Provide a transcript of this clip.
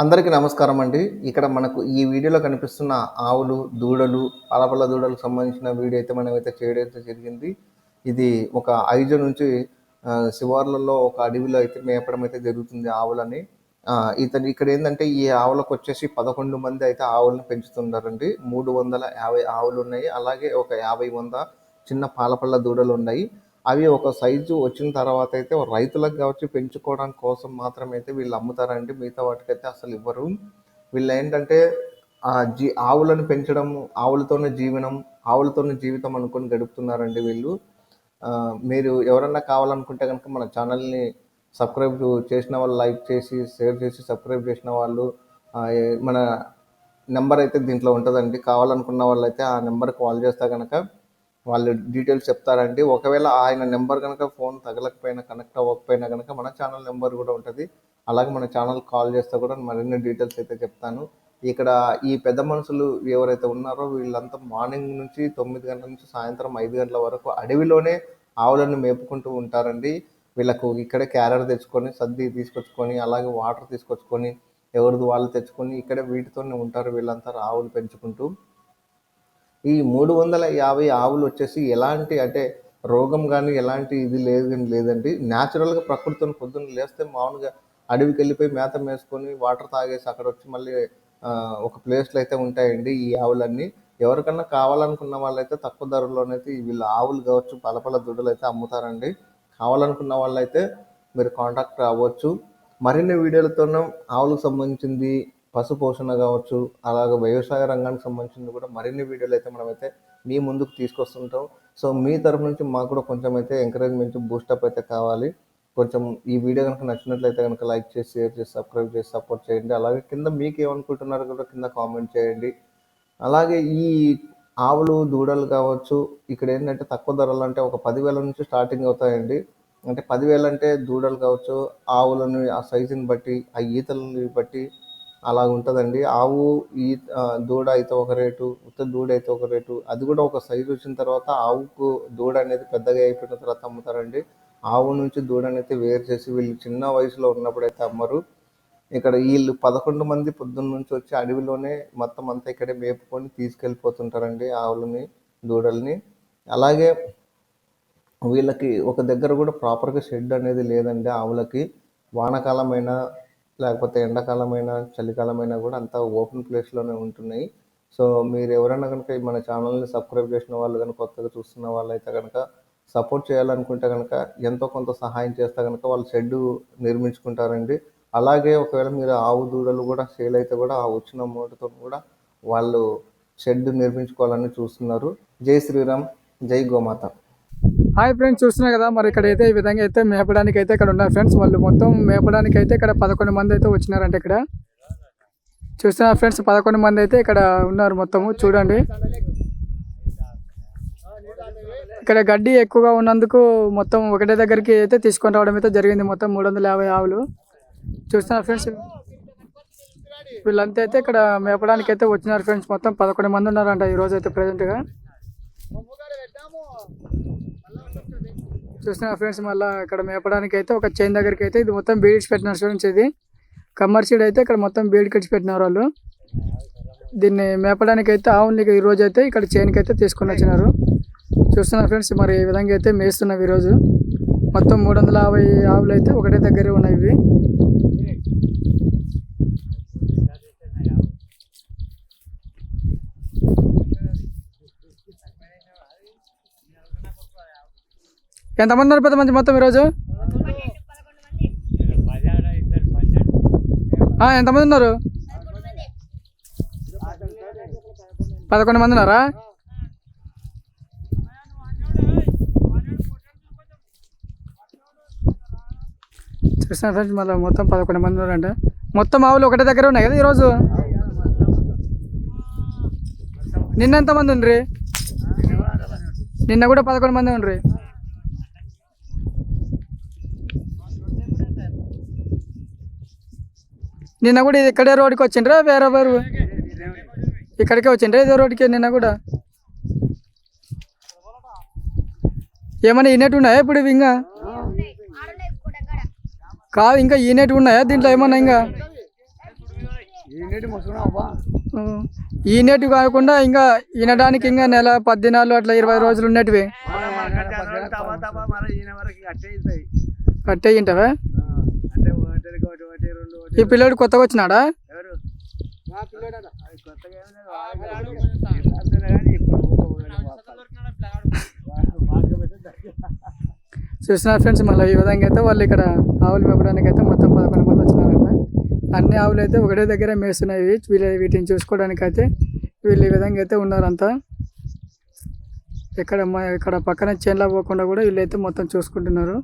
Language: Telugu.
అందరికీ నమస్కారం అండి. ఇక్కడ మనకు ఈ వీడియోలో కనిపిస్తున్న ఆవులు దూడలు పాలపల్ల దూడలకు సంబంధించిన వీడియో అయితే మనం అయితే చేయడం అయితే జరిగింది. ఇది ఒక ఐదు నుంచి శివార్లలో ఒక అడవిలో అయితే మేపడం అయితే జరుగుతుంది ఆవులని. ఇతను ఇక్కడ ఏంటంటే ఈ ఆవులకు వచ్చేసి పదకొండు మంది అయితే ఆవులను పెంచుతున్నారండి. మూడు వందల యాభై ఆవులు ఉన్నాయి. అలాగే ఒక యాభై వంద చిన్న పాలపల్ల దూడలు ఉన్నాయి. అవి ఒక సైజు వచ్చిన తర్వాత అయితే రైతులకు కావచ్చు పెంచుకోవడం కోసం మాత్రమే అయితే వీళ్ళు అమ్ముతారండి. మిగతా వాటికైతే అసలు ఇవ్వరు. వీళ్ళు ఏంటంటే ఆ జీ ఆవులను పెంచడం ఆవులతోనే జీవనం ఆవులతోనే జీవితం అనుకొని గడుపుతున్నారండి వీళ్ళు. మీరు ఎవరన్నా కావాలనుకుంటే కనుక మన ఛానల్ని సబ్స్క్రైబ్ చేసిన వాళ్ళు లైక్ చేసి షేర్ చేసి సబ్స్క్రైబ్ చేసిన వాళ్ళు మన నెంబర్ అయితే దీంట్లో ఉంటుందండి. కావాలనుకున్న వాళ్ళు అయితే ఆ నెంబర్కి కాల్ చేస్తే కనుక వాళ్ళు డీటెయిల్స్ చెప్తారండి. ఒకవేళ ఆయన నెంబర్ కనుక ఫోన్ తగలకపోయినా కనెక్ట్ అవ్వకపోయినా కనుక మన ఛానల్ నెంబర్ కూడా ఉంటుంది. అలాగే మన ఛానల్ కాల్ చేస్తే కూడా మరిన్ని డీటెయిల్స్ అయితే చెప్తాను. ఇక్కడ ఈ పెద్ద మనుషులు ఎవరైతే ఉన్నారో వీళ్ళంతా మార్నింగ్ నుంచి తొమ్మిది గంటల నుంచి సాయంత్రం ఐదు గంటల వరకు అడవిలోనే ఆవులను మేపుకుంటూ ఉంటారండి. వీళ్ళకు ఇక్కడే క్యారర్ తెచ్చుకొని సర్ది తీసుకొచ్చుకొని అలాగే వాటర్ తీసుకొచ్చుకొని ఎవరిది వాళ్ళు తెచ్చుకొని ఇక్కడే వీటితోనే ఉంటారు వీళ్ళంతా ఆవులు పెంచుకుంటూ. ఈ మూడు వందల యాభై ఆవులు వచ్చేసి ఎలాంటి అంటే రోగం కానీ ఎలాంటి ఇది లేదు లేదండి. న్యాచురల్గా ప్రకృతిని పొద్దున్న లేస్తే మామూలుగా అడవికి వెళ్ళిపోయి మేత మేసుకొని వాటర్ తాగేసి అక్కడ వచ్చి మళ్ళీ ఒక ప్లేస్లో అయితే ఉంటాయండి ఈ ఆవులన్నీ. ఎవరికన్నా కావాలనుకున్న వాళ్ళైతే తక్కువ ధరలోనైతే వీళ్ళ ఆవులు కావచ్చు పలపల దుడ్డలు అయితే అమ్ముతారండి. కావాలనుకున్న వాళ్ళైతే మీరు కాంటాక్ట్ అవ్వచ్చు మరిన్ని వీడియోలతోనూ ఆవులకు సంబంధించింది పశు పోషణ కావచ్చు అలాగే వ్యవసాయ రంగానికి సంబంధించింది కూడా మరిన్ని వీడియోలు అయితే మనమైతే మీ ముందుకు తీసుకొస్తుంటాం. సో మీ తరఫు నుంచి మాకు కూడా కొంచెం అయితే ఎంకరేజ్మెంట్ బూస్టప్ అయితే కావాలి. కొంచెం ఈ వీడియో కనుక నచ్చినట్లయితే కనుక లైక్ చేసి షేర్ చేసి సబ్స్క్రైబ్ చేసి సపోర్ట్ చేయండి. అలాగే కింద మీకు ఏమనుకుంటున్నారో కూడా కింద కామెంట్ చేయండి. అలాగే ఈ ఆవులు దూడలు కావచ్చు ఇక్కడ ఏంటంటే తక్కువ ధరలు అంటే ఒక పదివేల నుంచి స్టార్టింగ్ అవుతాయండి. అంటే పదివేలు అంటే దూడలు కావచ్చు ఆవులను ఆ సైజుని బట్టి ఆ ఈతలని బట్టి అలా ఉంటుందండి ఆవు ఈ దూడ అయితే ఒక రేటు ఉత్త దూడ అయితే ఒక రేటు అది కూడా ఒక సైజు వచ్చిన తర్వాత ఆవుకు దూడ అనేది పెద్దగా అయిపోయిన తర్వాత అమ్ముతారండి. ఆవు నుంచి దూడని అయితే వేరు చేసి వీళ్ళు చిన్న వయసులో ఉన్నప్పుడు అయితే అమ్మరు. ఇక్కడ వీళ్ళు పదకొండు మంది పొద్దున్న నుంచి వచ్చి అడవిలోనే మొత్తం అంతా ఇక్కడే మేపుకొని తీసుకెళ్ళిపోతుంటారండి ఆవులని దూడల్ని. అలాగే వీళ్ళకి ఒక దగ్గర కూడా ప్రాపర్గా షెడ్ అనేది లేదండి ఆవులకి. వానకాలమైన లేకపోతే ఎండాకాలమైనా చలికాలమైనా కూడా అంతా ఓపెన్ ప్లేస్లోనే ఉంటున్నాయి. సో మీరు ఎవరైనా కనుక మన ఛానల్ని సబ్స్క్రైబ్ చేసిన వాళ్ళు కనుక కొత్తగా చూస్తున్న వాళ్ళైతే కనుక సపోర్ట్ చేయాలనుకుంటే కనుక ఎంతో కొంత సహాయం చేస్తే కనుక వాళ్ళు షెడ్ నిర్మించుకుంటారండి. అలాగే ఒకవేళ మీరు ఆవు దూడలు కూడా సేల్ అయితే కూడా ఆ వచ్చిన అమౌంట్తో కూడా వాళ్ళు షెడ్ నిర్మించుకోవాలని చూస్తున్నారు. జై శ్రీరామ్ జై గోమాత. హాయ్ ఫ్రెండ్స్ చూస్తున్నారు కదా మరి ఇక్కడ అయితే ఈ విధంగా అయితే మేపడానికి అయితే ఇక్కడ ఉన్నారు ఫ్రెండ్స్ వాళ్ళు మొత్తం మేపడానికి అయితే ఇక్కడ పదకొండు మంది అయితే వచ్చినారంట ఇక్కడ. చూస్తున్నారు ఫ్రెండ్స్ పదకొండు మంది అయితే ఇక్కడ ఉన్నారు మొత్తము చూడండి. ఇక్కడ గడ్డి ఎక్కువగా ఉన్నందుకు మొత్తం ఒకటే దగ్గరికి అయితే తీసుకొని రావడం అయితే జరిగింది మొత్తం మూడు వందల యాభై ఆవులు. చూస్తున్నారు ఫ్రెండ్స్ వీళ్ళంతా అయితే ఇక్కడ మేపడానికి అయితే వచ్చినారు ఫ్రెండ్స్ మొత్తం పదకొండు మంది ఉన్నారంట ఈ రోజు అయితే ప్రజెంట్గా చూస్తున్నా ఫ్రెండ్స్ మళ్ళీ ఇక్కడ మేపడానికి అయితే ఒక చైన్ దగ్గరికి అయితే ఇది మొత్తం బీడ్స్ పెట్టినారు స్టూడెంట్స్ ఇది. కమర్షియల్ అయితే ఇక్కడ మొత్తం బీడ్ కట్టి పెట్టినారు వాళ్ళు. దీన్ని మేపడానికి అయితే ఆవుని ఈరోజు అయితే ఇక్కడ చైన్కి అయితే తీసుకొని వచ్చినారు. చూస్తున్నారు ఫ్రెండ్స్ మరి ఈ విధంగా అయితే మేస్తున్నవి ఈరోజు. మొత్తం మూడు వందల యాభై ఆవులు అయితే ఒకటే దగ్గరే ఉన్నాయి ఇవి. ఎంతమంది ఉన్నారు పెద్ద మంది మొత్తం ఈరోజు? ఎంతమంది ఉన్నారు? పదకొండు మంది ఉన్నారా? చూస్తాను ఫ్రెండ్స్ మళ్ళీ మొత్తం పదకొండు మంది ఉన్నారంట. మొత్తం ఆవులు ఒకటే దగ్గర ఉన్నాయి కదా ఈరోజు? నిన్న ఎంతమంది ఉండ్రి? నిన్న కూడా పదకొండు మంది ఉండ్రి. నిన్న కూడా ఇది ఇక్కడే రోడ్కి వచ్చిండ్రా వేరే వేరు ఇక్కడికే వచ్చిండ్రా ఇదే రోడ్కి నిన్న కూడా. ఏమైనా ఈనెట్ ఉన్నాయా ఇప్పుడు ఇవి ఇంకా? కాదు ఇంకా ఈనెట్ ఉన్నాయా దీంట్లో ఏమన్నా ఇంకా? ఈనేటివి కాకుండా ఇంకా ఈనడానికి ఇంకా నెల పద్దినాలు అట్లా ఇరవై రోజులు ఉన్నటివి. కట్టే ఇంటవే ఈ పిల్లోడు కొత్తగా వచ్చినాడా? చూస్తున్నారు ఫ్రెండ్స్ మళ్ళీ ఈ విధంగా అయితే వాళ్ళు ఇక్కడ ఆవులు మేపడానికి అయితే మొత్తం పదకొండు మంది వచ్చినారంట. అన్ని ఆవులు అయితే ఒకటే దగ్గర మేస్తున్నాయి. వీళ్ళ వీటిని చూసుకోవడానికి అయితే వీళ్ళు ఈ విధంగా అయితే ఉన్నారంతా ఇక్కడ మా ఇక్కడ పక్కన చేన్లో పోకుండా కూడా వీళ్ళైతే మొత్తం చూసుకుంటున్నారు.